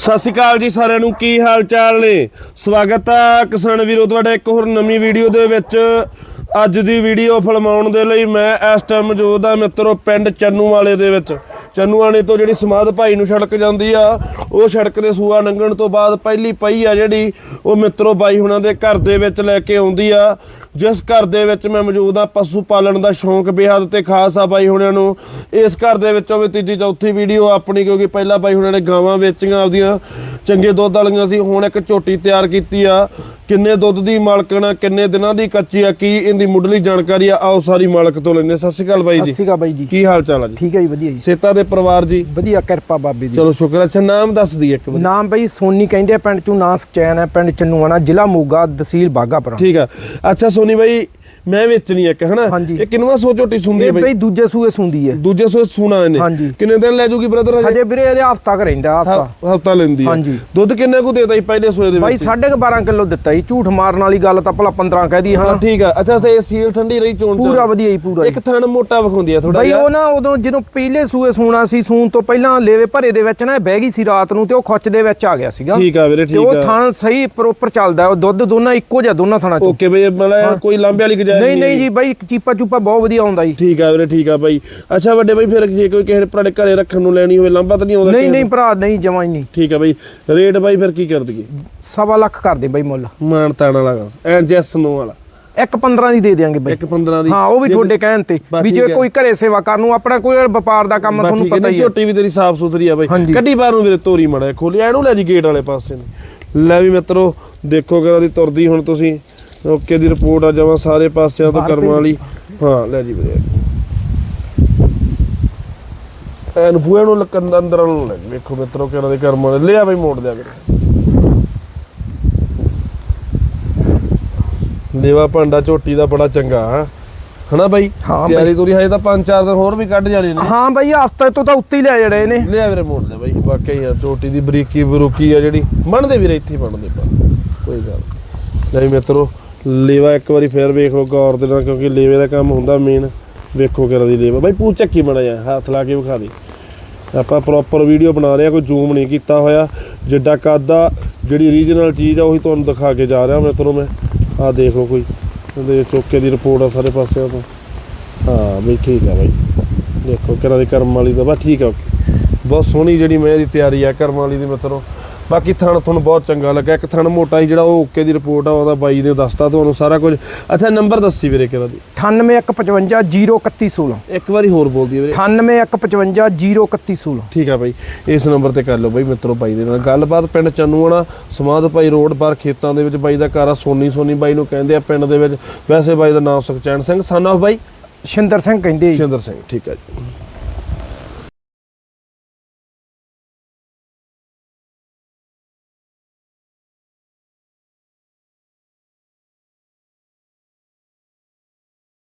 ਸਤਿ ਸ਼੍ਰੀ ਅਕਾਲ ਜੀ ਸਾਰਿਆਂ ਨੂੰ, ਕੀ ਹਾਲ ਚਾਲ ਨੇ? ਸਵਾਗਤ ਆ ਕਿਸਾਨ ਵੀਰੋ, ਤੁਹਾਡੇ ਇੱਕ ਹੋਰ ਨਵੀਂ ਵੀਡੀਓ ਦੇ ਵਿੱਚ। ਅੱਜ ਦੀ ਵੀਡੀਓ ਫਿਲਮਾਉਣ ਦੇ ਲਈ ਮੈਂ ਇਸ ਟਾਈਮ ਮੌਜੂਦ ਆ ਮਿੱਤਰੋ, ਪਿੰਡ ਚੰਨੂ ਵਾਲੇ ਦੇ ਵਿੱਚ। ਚੰਨੂ ਵਾਲੇ ਤੋਂ ਜਿਹੜੀ ਸਮਾਧ ਭਾਈ ਨੂੰ ਸੜਕ ਜਾਂਦੀ ਆ, ਉਹ ਸੜਕ ਦੇ ਸੂਆ ਲੰਘਣ ਤੋਂ ਬਾਅਦ ਪਹਿਲੀ ਪਈ ਆ ਜਿਹੜੀ, ਉਹ ਮਿੱਤਰੋ ਬਾਈ ਹੁਣਾਂ ਦੇ ਘਰ ਦੇ ਵਿੱਚ ਲੈ ਕੇ ਆਉਂਦੀ ਆ। ਜਿਸ ਘਰ ਦੇ ਵਿੱਚ ਮੈਂ ਮੌਜੂਦ ਆ ਪਸ਼ੂ ਪਾਲਣ ਦਾ ਸ਼ੌਂਕ ਬੇਹੱਦ ਤੇ ਖਾਸ ਆ ਬਾਈ ਹੁਣਾਂ ਨੂੰ। ਇਸ ਘਰ ਦੇ ਵਿੱਚੋਂ ਵੀ ਤੀਜੀ, ਚੌਥੀ ਵੀਡੀਓ ਆਪਣੀ, ਕਿਉਂਕਿ ਪਹਿਲਾਂ ਬਾਈ ਹੁਣਾਂ ਨੇ ਗਾਵਾਂ ਵੇਚੀਆਂ ਆਪਦੀਆਂ। ਚੰਗੇ ਦੁੱਧ ਵਾਲੀਆਂ ਸੀ ਹੁਣ ਇੱਕ ਝੋਟੀ ਤਿਆਰ ਕੀਤੀ ਆ। ਕਿੰਨੇ ਦੁੱਧ ਦੀ ਮਾਲਕਣ ਆ ਕਿੰਨੇ ਦਿਨਾਂ ਦੀ ਕੱਚੀ ਆ ਕੀ ਇਹਦੀ ਮੁੱਢਲੀ ਜਾਣਕਾਰੀ ਆ? ਆਓ ਸਾਰੀ ਮਾਲਕ ਤੋਂ ਲੈਣੇ ਸਤਿ ਸ਼੍ਰੀ ਅਕਾਲ ਬਾਈ ਸਤਿ ਜੀ ਸ਼੍ਰੀ ਅਕਾਲ ਬਾਈ ਜੀ। ਕੀ ਹਾਲ ਚਾਲ ਆ ਜੀ? ਠੀਕ ਹੈ ਜੀ ਵਧੀਆ ਜੀ। ਸੇਤਾ ਦੇ ਪਰਿਵਾਰ ਜੀ? ਵਧੀਆ ਕਿਰਪਾ ਬਾਬੇ ਦੀ। ਚਲੋ ਸ਼ੁਕਰ ਅੱਛਾ ਨਾਮ ਦੱਸ ਦੀ ਇੱਕ ਵਾਰੀ। ਨਾਮ ਬਾਈ ਸੋਨੀ ਕਹਿੰਦੇ ਆ ਪਿੰਡ ਚੋਂ ਨਾਂ ਸਕਚੈਨ ਹੈ ਪਿੰਡ ਚੰਨੂਆਣਾ ਜ਼ਿਲ੍ਹਾ ਮੋਗਾ ਤਹਿਸੀਲ ਬਾਗਾਪੁਰਾ ਠੀਕ ਆ। ਅੱਛਾ ਸੋਨੀ ਬਾਈ ਮੈਂ ਵੇਚਣੀ ਇੱਕ ਹਨਾ। ਇਹ ਕਿੰਨਵਾ ਸੋ ਝੋਟੀ ਸੁੰਦੀ ਹੈ ਬਾਈ? ਬਾਈ ਦੂਜੇ ਸੂਏ ਸੁੰਦੀ ਹੈ ਦੂਜੇ ਸੋ ਸੁਣਾ ਇਹਨੇ। ਕਿੰਨੇ ਦਿਨ ਲੈ ਜੂਗੀ ਬ੍ਰਦਰ ਹਜੇ? ਹਜੇ ਵੀਰੇ ਇਹਦੇ ਹਫਤਾ ਕ ਰਹਿੰਦਾ ਹਫਤਾ। ਹਫਤਾ ਲੈਂਦੀ ਹਾਂਜੀ। ਦੁੱਧ ਕਿੰਨਾ ਕੁ ਦੇਤਾ ਜੀ ਪਹਿਲੇ ਸੋਏ ਦੇ ਬਾਈ ਵਿੱਚ? 12.5 ਕਿਲੋ ਦਿੱਤਾ ਜੀ। ਝੂਠ ਮਾਰਨ ਵਾਲੀ ਗੱਲ ਤਾਂ ਭਲਾ 15 ਕਹਿ ਦੀ ਹਾਂ ਹਾਂ ਠੀਕ ਆ। ਅੱਛਾ ਤੇ ਸੀਲ ਠੰਡੀ ਰਹੀ ਚੋਣ? ਪੂਰਾ ਵਧੀਆ ਜੀ ਪੂਰਾ ਇੱਕ ਥਣ ਮੋਟਾ ਵਿਖਾਉਂਦੀ ਆ ਥੋੜਾ ਬਾਈ ਉਹ ਨਾ ਉਦੋਂ ਜਦੋਂ ਪਹਿਲੇ ਸੂਏ ਸੂਣਾ ਸੀ ਸੂਣ ਤੋਂ ਪਹਿਲਾਂ ਲੇਵੇ ਭਰੇ ਦੇ ਵਿੱਚ ਨਾ ਬਹਿ ਗਈ ਸੀ ਰਾਤ ਨੂੰ ਤੇ ਉਹ ਖੁੱਚ ਦੇ ਵਿੱਚ ਆ ਗਿਆ ਸੀਗਾ। ਠੀਕ ਆ ਵੀਰੇ ਤੇ ਠੀਕ ਉਹ ਆ। ਥਣ ਸਹੀ ਪ੍ਰੋਪਰ ਚੱਲਦਾ ਉਹ ਦੁੱਧ ਦੋਨਾਂ ਇੱਕੋ ਜਿਹਾ ਦੋਨਾਂ ਥਣਾਂ ਚ। ਓਕੇ ਬਈ ਮਤਲਬ ਕੋਈ ਲਾਂਬੇ ਵਾਲੀ ਗਜਾਇ ਨਹੀਂ ਨਹੀਂ ਜੀ ਬਾਈ ਚੀਪਾ ਚੂਪਾ ਬਹੁਤ ਵਧੀਆ ਆਉਂਦਾ ਜੀ। ਠੀਕ ਆ ਵੀਰੇ ਠੀਕ ਆ ਬਾਈ। ਅੱਛਾ ਵੱਡੇ ਬਾਈ ਫਿਰ ਜੇ ਕੋਈ ਕਿਸੇ ਪੁਰਾਣੇ ਘਰੇ ਰੱਖਣ ਨੂੰ ਲੈਣੀ ਹੋਵੇ ਲਾਂਬਾ ਤਾਂ ਨਹੀਂ ਆਉਂਦਾ ਨਹੀਂ ਨਹੀਂ? ਭਰਾ ਨਹੀਂ ਜਮਾ ਨਹੀਂ। ਠੀਕ ਆ ਬਾਈ। ਰੇਟ ਬਾਈ ਫਿਰ ਕੀ ਕਰ ਦਈਏ? ਸਵਾ ਲੱਖ ਕਰ ਦੇ ਬਾਈ ਮੁੱਲ। ਮਾਨ ਤਾਣ ਵਾਲਾ ਐਨ ਜੈਸ ਨੋ ਵਾਲਾ। ਇੱਕ 15 ਦੀ ਦੇ ਦਿਆਂਗੇ ਬਾਈ। ਇੱਕ 15 ਦੀ। ਹਾਂ ਉਹ ਵੀ ਜੇ- ਤੁਹਾਡੇ ਕਹਿਣ ਤੇ ਵੀ ਜੇ। ਕੋਈ ਘਰੇ ਸੇਵਾ ਕਰਨ ਨੂੰ ਆਪਣਾ ਕੋਈ ਵਪਾਰ ਦਾ ਕੰਮ ਤੁਹਾਨੂੰ ਪਤਾ ਹੀ ਹੈ ਝੋਟੀ ਵੀ ਤੇਰੀ ਸਾਫ਼ ਸੁਥਰੀ ਆ ਬਾਈ। ਕੱਢੀ ਬਾਹਰ ਨੂੰ ਵੀਰੇ ਤੋਰੀ ਮੜਾ ਖੋਲੀ। ਐਨੂੰ ਲੈ ਜੀ ਗੇਟ ਵਾਲੇ ਪਾਸੇ ਨੂੰ। ਲੈ ਵੀ ਮਿੱਤਰੋ ਦੇਖੋ ਕਿਹੜਾ ਦੀ ਤੁਰਦੀ ਹੁਣ ਤੁਸੀਂ। ਓਕੇ ਦੀ ਰਿਪੋਰਟ ਆ ਜਾਵਾਂ ਸਾਰੇ ਪਾਸਿਆਂ ਤੋਂ ਕਰਮ ਵਾਲੀ। ਹਾਂ ਲੈ ਜੀ ਵੀਰੇ ਐਨ ਬੂਹੇ ਨੂੰ ਲੱਕਨ ਅੰਦਰ ਨੂੰ ਲੈ ਵੇਖੋ ਮਿੱਤਰੋ ਕਿਹੜਾ ਦੇ ਕਰਮ ਵਾਲੇ। ਲਿਆ ਬਈ ਮੋੜ ਦਿਆ ਵੀਰੇ ਲੇਵਾ ਭਾਂਡਾ ਝੋਟੀ ਦਾ ਬੜਾ ਚੰਗਾ ਹਾਂ। ਹਨਾ ਬਾਈ? ਹਾਂ। ਤਿਆਰੀ ਤੁਰੀ ਹਜੇ ਤਾਂ ਪੰਜ ਚਾਰ ਦਿਨ ਹੋਰ ਵੀ ਕੱਢ ਜਾਣੇ ਨੇ। ਹਾਂ ਬਾਈ ਹਫ਼ਤੇ ਤੋਂ ਤਾਂ ਉੱਤੇ ਹੀ ਲੈ ਜੜੇ ਨੇ। ਲਿਆ ਵੀਰੇ ਮੋੜ ਲੈ ਬਾਈ। ਵਾਕਈ ਆ ਚੋਟੀ ਦੀ ਬਰੀਕੀ ਬਰੂਕੀ ਆ ਜਿਹੜੀ। ਬਣਦੇ ਵੀਰੇ ਇੱਥੇ ਬਣਦੇ ਪਰ ਕੋਈ ਗੱਲ ਨੀ। ਲੈ ਵੀ ਮਿੱਤਰੋ ਲੇਵਾ ਇੱਕ ਵਾਰੀ ਫੇਰ ਵੇਖ ਲਓ ਗੌਰ ਦੇ ਨਾਲ, ਕਿਉਂਕਿ ਲੇਵੇ ਦਾ ਕੰਮ ਹੁੰਦਾ ਮੇਨ ਵੇਖੋ ਕਿਹੜਾ ਦੀ ਲੇਵਾ। ਬਾਈ, ਪੂਛ ਚੱਕੀ ਮੜਾ ਜਾ ਹੱਥ ਲਾ ਕੇ ਵਿਖਾ ਦੇ। ਆਪਾਂ ਪ੍ਰੋਪਰ ਵੀਡੀਓ ਬਣਾ ਰਹੇ ਆ, ਕੋਈ ਜ਼ੂਮ ਨਹੀਂ ਕੀਤਾ ਹੋਇਆ। ਜਿੱਡਾ ਕੱਦ ਆ ਜਿਹੜੀ ਰੀਜਨਲ ਚੀਜ਼ ਆ, ਉਹੀ ਤੁਹਾਨੂੰ ਦਿਖਾ ਕੇ ਜਾ ਰਿਹਾ ਮਿੱਤਰੋ ਮੈਂ। ਆਹ ਦੇਖੋ ਕੋਈ ਉਹਦੇ ਚੋਕੇ ਦੀ ਰਿਪੋਰਟ ਆ ਸਾਰੇ ਪਾਸੇ ਤੋਂ। ਹਾਂ, ਬਈ ਠੀਕ ਆ ਬਾਈ। ਦੇਖੋ ਕਿਹੜਾ ਦੀ ਕਰਮ ਵਾਲੀ ਦਾ, ਬਸ ਠੀਕ ਆ। ਓਕੇ ਬਹੁਤ ਸੋਹਣੀ ਜਿਹੜੀ ਮੈਂ ਇਹਦੀ ਤਿਆਰੀ ਆ, ਕਰਮ ਵਾਲੀ ਦੀ ਮਿੱਤਰੋ। ਬਾਕੀ ਥਣ ਤੁਹਾਨੂੰ ਬਹੁਤ ਚੰਗਾ ਲੱਗਾ ਇੱਕ ਥਣ ਮੋਟਾ ਸੀ ਜਿਹੜਾ ਉਹ ਓਕੇ ਦੀ ਰਿਪੋਰਟ ਆ ਉਹਦਾ ਬਾਈ ਨੇ ਦੱਸਤਾ ਤੁਹਾਨੂੰ ਸਾਰਾ ਕੁਝ। ਅੱਛਾ ਨੰਬਰ ਦੱਸੀ ਵੀਰੇ ਕਿਹਦਾ ਦੀ? 9815503116 ਇੱਕ ਵਾਰੀ ਹੋਰ ਬੋਲ ਦਈਏ ਵੀਰੇ। 9815503116 ਠੀਕ ਆ ਬਾਈ ਇਸ ਨੰਬਰ ਤੇ ਕਰ ਲਓ ਬਾਈ ਮਿੱਤਰੋ ਬਾਈ ਦੇ ਨਾਲ। ਗੱਲਬਾਤ ਪਿੰਡ ਚੰਨੂਆਣਾ ਸਮਾਧ ਭਾਈ ਰੋਡ ਪਰ ਖੇਤਾਂ ਦੇ ਵਿੱਚ ਬਾਈ ਦਾ ਘਰ ਆ ਸੋਨੀ ਸੋਨੀ ਬਾਈ ਨੂੰ ਕਹਿੰਦੇ ਆ ਪਿੰਡ ਦੇ ਵਿੱਚ। ਵੈਸੇ ਬਾਈ ਦਾ ਨਾਮ ਸੁਖਚੈਨ ਸਿੰਘ ਸਨ ਆਫ ਬਾਈ? ਸ਼ਿੰਦਰ ਸਿੰਘ ਕਹਿੰਦੇ ਸ਼ਿੰਦਰ ਸਿੰਘ ਠੀਕ ਆ ਜੀ।